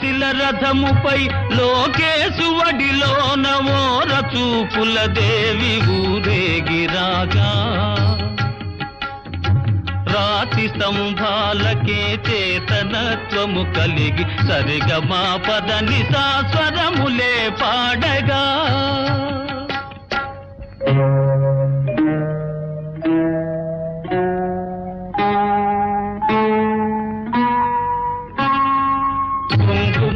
కసిల రథముపై లోకేశువడిలో నవోర చూపుల దేవి ఊరేగిరాగా రాతి స్తంభాలకే చేతనత్వము కలిగి సరిగమా పదని సాస్వరములే పాడగా.